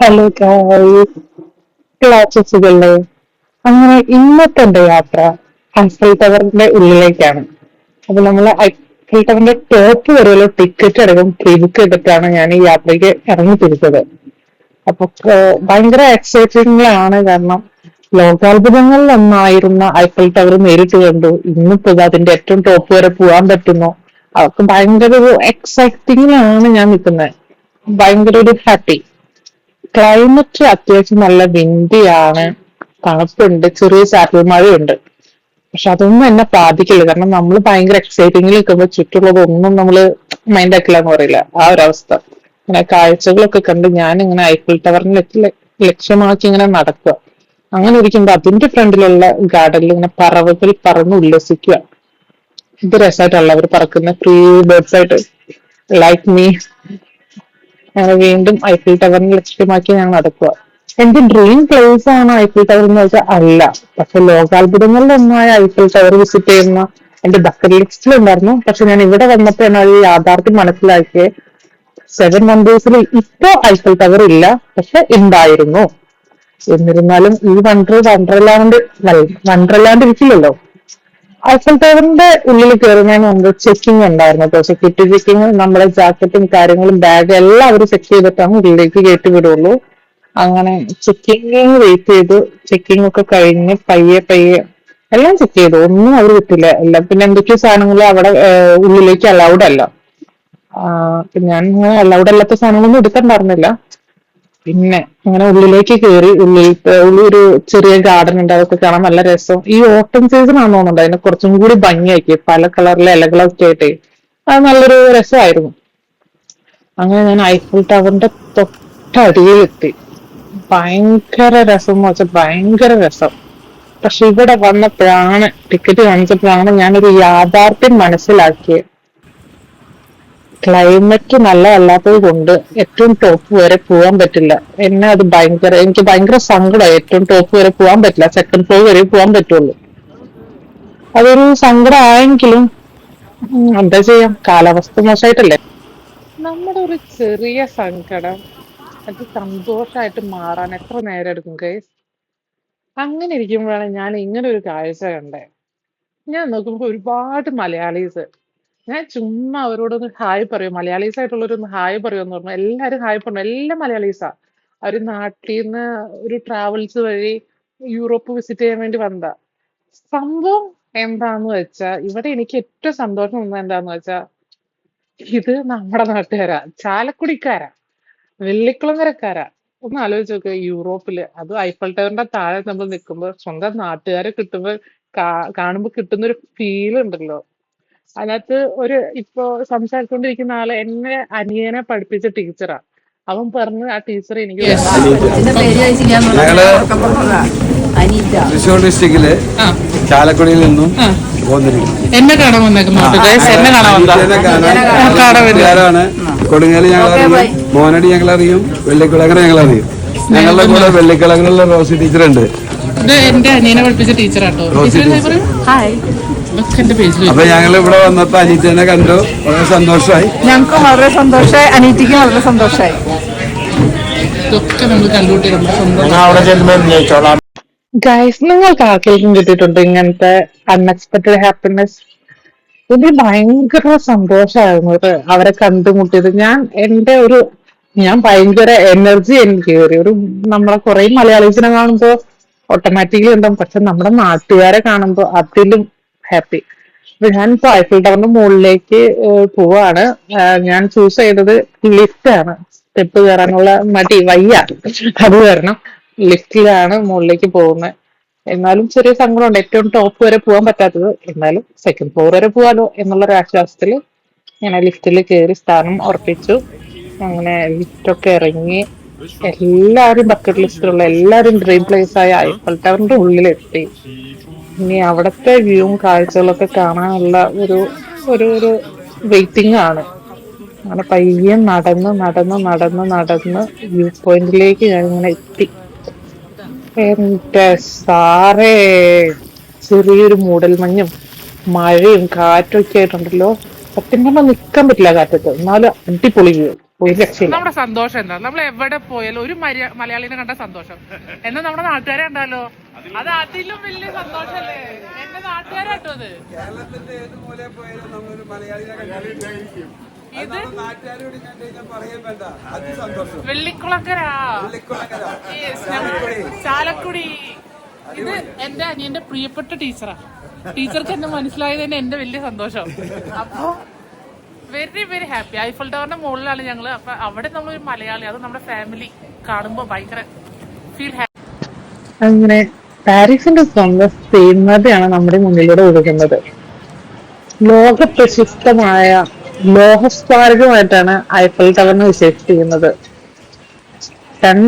Hello ക്ലാച്ചസുകളെ അങ്ങനെ ഇന്നത്തെ എന്റെ യാത്ര ഐഫൽ ടവറിന്റെ ഉള്ളിലേക്കാണ്. അപ്പൊ നമ്മൾ ഐഫൽ ടവറിന്റെ ടോപ്പ് വരെയുള്ള ടിക്കറ്റ് അടക്കം പ്രീ ബുക്ക് ചെയ്തിട്ടാണ് ഞാൻ ഈ യാത്രയ്ക്ക് ഇറങ്ങി തിരിച്ചത് അപ്പൊ ഭയങ്കര എക്സൈറ്റിംഗ് ആണ് കാരണം ലോകാത്ഭുതങ്ങളിൽ ഒന്നായിരുന്ന ഐഫൽ ടവർ നേരിട്ട് കണ്ടു. ഇന്നിപ്പോ അതിന്റെ ഏറ്റവും ടോപ്പ് വരെ പോകാൻ പറ്റുന്നു. അവർക്ക് ഭയങ്കര ഒരു എക്സൈറ്റിംഗിലാണ് ഞാൻ നിൽക്കുന്നത്. ഭയങ്കര ഒരു ഹാപ്പി ക്ലൈമറ്റ് അത്യാവശ്യം നല്ല വിൻഡിയാണ് തണുപ്പുണ്ട്. ചെറിയ ചാറ്റൽ മഴയുണ്ട്. പക്ഷെ അതൊന്നും എന്നെ ബാധിക്കില്ല. കാരണം നമ്മൾ ഭയങ്കര എക്സൈറ്റിംഗിൽ നിൽക്കുമ്പോൾ ചുറ്റുള്ളതൊന്നും നമ്മൾ മൈൻഡ് ആക്കില്ല എന്ന് പറയില്ല. ആ ഒരു അവസ്ഥ. ഇങ്ങനെ കാഴ്ചകളൊക്കെ കണ്ട് ഞാൻ ഇങ്ങനെ ഐഫിൽ ടവറിനെ ലക്ഷ്യ- ലക്ഷ്യമാക്കി ഇങ്ങനെ നടക്കുക. അങ്ങനെ ഇരിക്കുമ്പോൾ അതിന്റെ ഫ്രണ്ടിലുള്ള ഗാർഡനിൽ ഇങ്ങനെ പറവകൾ പറന്ന് ഉല്ലസിക്കുക. ഇത് രസമായിട്ടുള്ള അവർ പറക്കുന്ന ഫ്രീ ബേർഡ്സ് ആയിട്ട്. ലൈക്ക് മീ വീണ്ടും ഐഫിൽ ടവറിനെ ലക്ഷ്യമാക്കി ഞങ്ങൾ നടക്കുക. എന്റെ ഡ്രീം പ്ലേസ് ആണ് ഐഫിൽ ടവർ എന്ന് വെച്ചാൽ അല്ല. പക്ഷെ ലോകാത്ഭുതങ്ങളിൽ ഒന്നായ ഐഫിൽ ടവർ വിസിറ്റ് ചെയ്യുന്ന എന്റെ ബക്കറ്റ് ലിസ്റ്റിൽ ഉണ്ടായിരുന്നു. പക്ഷെ ഞാൻ ഇവിടെ വന്നപ്പോഴാണ് അത് യാഥാർത്ഥ്യം മനസ്സിലാക്കിയത് സെവൻ വണ്ടേഴ്സിൽ ഇപ്പോ ഐഫിൽ ടവർ ഇല്ല പക്ഷെ ഉണ്ടായിരുന്നു. എന്നിരുന്നാലും ഈ വണ്ടർ വണ്ടർലാൻഡ് വണ്ടർലാൻഡ് ഇരിക്കില്ലല്ലോ. ഐഫൽ ടവറിന്റെ ഉള്ളിൽ കയറുന്നതിന് മുമ്പ് ചെക്കിംഗ് ഉണ്ടായിരുന്നു കേട്ടോ സെക്യൂരിറ്റി ചെക്കിംഗ് നമ്മുടെ ജാക്കറ്റും കാര്യങ്ങളും ബാഗ് എല്ലാം അവർ ചെക്ക് ചെയ്തിട്ടാണ് ഉള്ളിലേക്ക് കയറ്റി വിടുള്ളൂ. അങ്ങനെ ചെക്കിംഗ് വെയിറ്റ് ചെയ്തു. ചെക്കിംഗ് ഒക്കെ കഴിഞ്ഞ് പയ്യെ പയ്യെ എല്ലാം ചെക്ക് ചെയ്തു. ഒന്നും അവർ വിട്ടില്ല. എല്ലാം പിന്നെ എന്തൊക്കെയോ സാധനങ്ങൾ അവിടെ ഉള്ളിലേക്ക് അലൗഡ് അല്ല. ഞാൻ അലൗഡ് അല്ലാത്ത സാധനങ്ങളൊന്നും എടുക്കണ്ടായിരുന്നില്ല പിന്നെ അങ്ങനെ ഉള്ളിലേക്ക് കയറി ഉള്ളിൽ ഒരു ചെറിയ ഗാർഡൻ ഉണ്ട് അതൊക്കെ കാണാൻ നല്ല രസം. ഈ ഓട്ടം സീസൺ ആണെന്ന് തോന്നുന്നുണ്ട് അതിനെ കുറച്ചും കൂടി ഭംഗിയാക്കി പല കളറിലെ ഇലകളൊക്കെ ആയിട്ട്. അത് നല്ലൊരു രസമായിരുന്നു. അങ്ങനെ ഞാൻ ഐഫിൾ ടവറിന്റെ തൊട്ടടിയിലെത്തി. ഭയങ്കര രസം എന്ന് വെച്ചാൽ ഭയങ്കര രസം. പക്ഷെ ഇവിടെ വന്നപ്പോഴാണ് ടിക്കറ്റ് കാണിച്ചപ്പോഴാണ് ഞാനൊരു യാഥാർത്ഥ്യം മനസ്സിലാക്കിയത്. ക്ലൈമറ്റ് നല്ലതല്ലാത്തത് കൊണ്ട് ഏറ്റവും ടോപ്പ് വരെ പോകാൻ പറ്റില്ല. എന്നെ അത് ഭയങ്കര എനിക്ക് ഭയങ്കര സങ്കടമായി ഏറ്റവും ടോപ്പ് വരെ പോകാൻ പറ്റില്ല. സെക്കൻഡ് ഫ്ലോർ വരെ പോകാൻ പറ്റുള്ളൂ. അതൊരു സങ്കടമായെങ്കിലും എന്താ ചെയ്യാം? കാലാവസ്ഥ മോശമായിട്ടല്ലേ നമ്മുടെ ഒരു ചെറിയ സങ്കടം അത് സന്തോഷമായിട്ട് മാറാൻ എത്ര നേരം എടുക്കും കേസ് അങ്ങനെ ഇരിക്കുമ്പോഴാണ് ഞാൻ ഇങ്ങനെ ഒരു കാഴ്ച കണ്ടേ. ഞാൻ നോക്കുമ്പോൾ ഒരുപാട് മലയാളീസ് ഞാൻ ചുമ്മാ അവരോടൊന്ന് ഹായ് പറയും. മലയാളീസ് ആയിട്ടുള്ളവരൊന്ന് ഹായ് പറയുമെന്ന് പറഞ്ഞു. എല്ലാവരും ഹായ് പറഞ്ഞു. എല്ലാം മലയാളീസാ. അവർ നാട്ടിൽ നിന്ന് ഒരു ട്രാവൽസ് വഴി യൂറോപ്പ് വിസിറ്റ് ചെയ്യാൻ വേണ്ടി വന്നതാ. സംഭവം എന്താന്ന് വെച്ചാ ഇവിടെ എനിക്ക് ഏറ്റവും സന്തോഷം തോന്നുന്നത് എന്താന്ന് വെച്ചാ ഇത് നമ്മുടെ നാട്ടുകാരാ. ചാലക്കുടിക്കാരാ. വെള്ളിക്കുളങ്ങരക്കാരാ. ഒന്ന് ആലോചിച്ച് നോക്കുക യൂറോപ്പിൽ അത് ഐഫൽ ടവറിന്റെ താഴെ നമ്മൾ നിൽക്കുമ്പോൾ സ്വന്തം നാട്ടുകാരെ കിട്ടുമ്പോൾ കാണുമ്പോൾ കാണുമ്പോ കിട്ടുന്ന ഒരു ഫീൽ ഉണ്ടല്ലോ. അതിനകത്ത് ഒരു ഇപ്പോ സംസാരിച്ചുകൊണ്ടിരിക്കുന്ന ആൾ എന്നെ അനിയനെ പഠിപ്പിച്ച ടീച്ചറാ. അവൻ പറഞ്ഞു ആ ടീച്ചർ എനിക്ക് ഞങ്ങൾ തൃശ്ശൂർ ഡിസ്ട്രിക്റ്റിൽ ചാലക്കുടിയിൽ നിന്നും എന്നെ കാണാൻ വന്നേക്കുന്നു എന്നെ കാണാൻ ഇതിനെ കാണാൻ കാണാൻ വരുന്നത്. കൂട്ടുകാരാണ് കൊടുങ്ങാലി ഞങ്ങൾ അറിയും മോനടി ഞങ്ങൾ അറിയും വെള്ളിക്കുളങ്ങര ഞങ്ങൾ അറിയും ഞങ്ങളുടെ കൂടെ വെള്ളിക്കുളങ്ങരയുള്ള റോസി ടീച്ചർ ഉണ്ട് എന്റെ അനിയനെ പഠിപ്പിച്ച ടീച്ചറാട്ടോ. ഹായ്. അപ്പൊ ഞങ്ങൾ ഇവിടെ വന്നപ്പോ അനീറ്റനെ കണ്ടു. വളരെ സന്തോഷമായി ഞങ്ങൾക്കും വളരെ സന്തോഷമായി അനീറ്റിക്കും വളരെ സന്തോഷമായി ഗൈസ് നിങ്ങൾക്ക് ആർക്കെങ്കിലും കിട്ടിയിട്ടുണ്ട് ഇങ്ങനത്തെ അൺഎക്സ്പെക്ടഡ് ഹാപ്പിനെസ് എനിക്ക് ഭയങ്കര സന്തോഷമായിരുന്നു. അവരെ കണ്ടുമുട്ടിയത്. ഞാൻ എന്റെ ഒരു ഞാൻ ഭയങ്കര എനർജി എനിക്ക് കയറി. ഒരു നമ്മളെ കുറെ മലയാളീസിനെ കാണുമ്പോ ഓട്ടോമാറ്റിക്കലി ഉണ്ടാവും പക്ഷെ നമ്മുടെ നാട്ടുകാരെ കാണുമ്പോ അതിലും ഹാപ്പി അപ്പൊ ഞാൻ ഇപ്പൊ ഐഫിൽ ടവറിന് മുകളിലേക്ക് പോവാണ്. ഞാൻ ചൂസ് ചെയ്തത് ലിഫ്റ്റ് ആണ്. സ്റ്റെപ്പ് കയറാനുള്ള മടി വയ്യ. അത് കാരണം ലിഫ്റ്റിലാണ് മുകളിലേക്ക് പോകുന്നത്. എന്നാലും ചെറിയ സങ്കടമുണ്ട്. ഏറ്റവും ടോപ്പ് വരെ പോകാൻ പറ്റാത്തത്. എന്നാലും സെക്കൻഡ് ഫ്ലോർ വരെ പോകാലോ എന്നുള്ള ഒരു ആശ്വാസത്തിൽ ഞാൻ ലിഫ്റ്റിൽ കയറി സ്ഥാനം ഉറപ്പിച്ചു. അങ്ങനെ ലിഫ്റ്റൊക്കെ ഇറങ്ങി. എല്ലാവരും ബക്കറ്റ് ലിസ്റ്റിലുള്ള എല്ലാവരും ഡ്രീം പ്ലേസ് ആയ ഐഫൽ ടവറിന്റെ ഉള്ളിലെത്തി. ഇനി അവിടത്തെ വ്യൂവും കാഴ്ചകളൊക്കെ കാണാനുള്ള ഒരു ഒരു ഒരു വെയിറ്റിംഗ് ആണ്. അങ്ങനെ പയ്യെ നടന്ന് നടന്ന് നടന്ന് നടന്ന് വ്യൂ പോയിന്റിലേക്ക് ഞാൻ ഇങ്ങനെ എത്തി. എന്റെ സാറേ ചെറിയൊരു മൂടൽമഞ്ഞും മഴയും കാറ്റൊക്കെ ആയിട്ടുണ്ടല്ലോ. സത്യം പറഞ്ഞാൽ നിൽക്കാൻ പറ്റില്ല കാറ്റത്ത്. എന്നാലും അടിപൊളി വ്യൂ ഒരു രക്ഷയില്ല. നമ്മുടെ സന്തോഷം എന്താ? നമ്മൾ എവിടെ പോയാലും ഒരു മര്യ- മലയാളിനെ കണ്ട സന്തോഷം. എന്നാ നമ്മുടെ നാട്ടുകാരെ കണ്ടാലോ? അത് അതിലും വലിയ സന്തോഷല്ലേ? എന്റെ നാട്ടുകാരാട്ടോ അത്. കേരളത്തിന്റെ ഏത് പോയാലും നമ്മളൊരു മലയാളിനെ കണ്ടിട്ട് ഇത് വെള്ളിക്കുളക്കര ചാലക്കുടി. ഇത് എന്റെ അനിയന്റെ പ്രിയപ്പെട്ട ടീച്ചറാ. ടീച്ചർക്ക് എന്നെ മനസ്സിലായത് തന്നെ എന്റെ വലിയ സന്തോഷം. അപ്പൊ വെരി വെരി ഹാപ്പി ഐഫൽ ടവറിന്റെ മുകളിലാണ് ഞങ്ങൾ അപ്പൊ അവിടെ നമ്മളൊരു മലയാളി അത് നമ്മുടെ ഫാമിലി കാണുമ്പോ ഭയങ്കര ഫീൽ ഹാപ്പി അങ്ങനെ പാരീസിന്റെ സ്വന്തം സേമതയാണ് നമ്മുടെ മുന്നിലൂടെ ഒഴുകുന്നത്. ലോക പ്രശസ്തമായ ലോഹസ്മാരകമായിട്ടാണ് ഐഫൽ ടവറിനെ വിശേഷിപ്പിക്കുന്നത്. ടൺ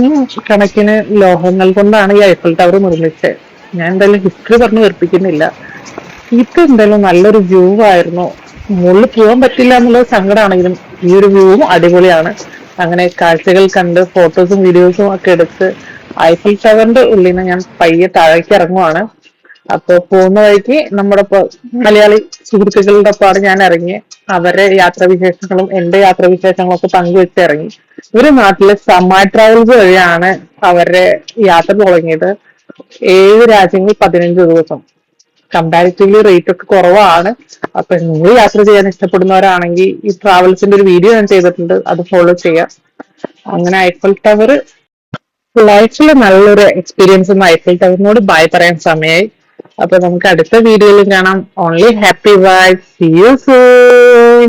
കണക്കിന് ലോഹങ്ങൾ കൊണ്ടാണ് ഈ ഐഫൽ ടവർ നിർമ്മിച്ചത്. ഞാൻ എന്തായാലും ഹിസ്റ്ററി പറഞ്ഞു വെറുപ്പിക്കുന്നില്ല. ഇത് എന്തായാലും നല്ലൊരു വ്യൂ ആയിരുന്നു. മുകളിൽ പോകാൻ പറ്റില്ല എന്നുള്ള സങ്കടമാണെങ്കിലും ഈ ഒരു വ്യൂവും അടിപൊളിയാണ്. അങ്ങനെ കാഴ്ചകൾ കണ്ട് ഫോട്ടോസും വീഡിയോസും ഒക്കെ എടുത്ത് ഐഫിൽ ടവറിന്റെ ഉള്ളിൽ നിന്ന് ഞാൻ പയ്യെ താഴേക്ക് ഇറങ്ങുവാണ്. അപ്പൊ പോകുന്ന വഴിക്ക് നമ്മുടെ മലയാളി സുഹൃത്തുക്കളുടെ ഒപ്പമാണ് ഞാൻ ഇറങ്ങി അവരെ യാത്രാവിശേഷങ്ങളും എന്റെ യാത്രാവിശേഷങ്ങളും ഒക്കെ പങ്കുവെച്ച് ഇറങ്ങി. ഒരു നാട്ടിലെ സമാ ട്രാവൽസ് വഴിയാണ് അവരുടെ യാത്ര തുടങ്ങിയത്. ഏഴ് രാജ്യങ്ങൾ പതിനഞ്ച് ദിവസം. കമ്പാരിറ്റീവ്ലി റേറ്റ് ഒക്കെ കുറവാണ്. അപ്പൊ നിങ്ങൾ യാത്ര ചെയ്യാൻ ഇഷ്ടപ്പെടുന്നവരാണെങ്കിൽ ഈ ട്രാവൽസിന്റെ ഒരു വീഡിയോ ഞാൻ ചെയ്തിട്ടുണ്ട്. അത് ഫോളോ ചെയ്യാം. അങ്ങനെ ഐഫൽ ടവർ ലൈഫിൽ നല്ലൊരു എക്സ്പീരിയൻസ് എന്ന് ഐഫൽ ടവറിനോട് ബൈ പറയാൻ സമയമായി അപ്പൊ നമുക്ക് അടുത്ത വീഡിയോയിൽ കാണാം. Only happy bye see you soon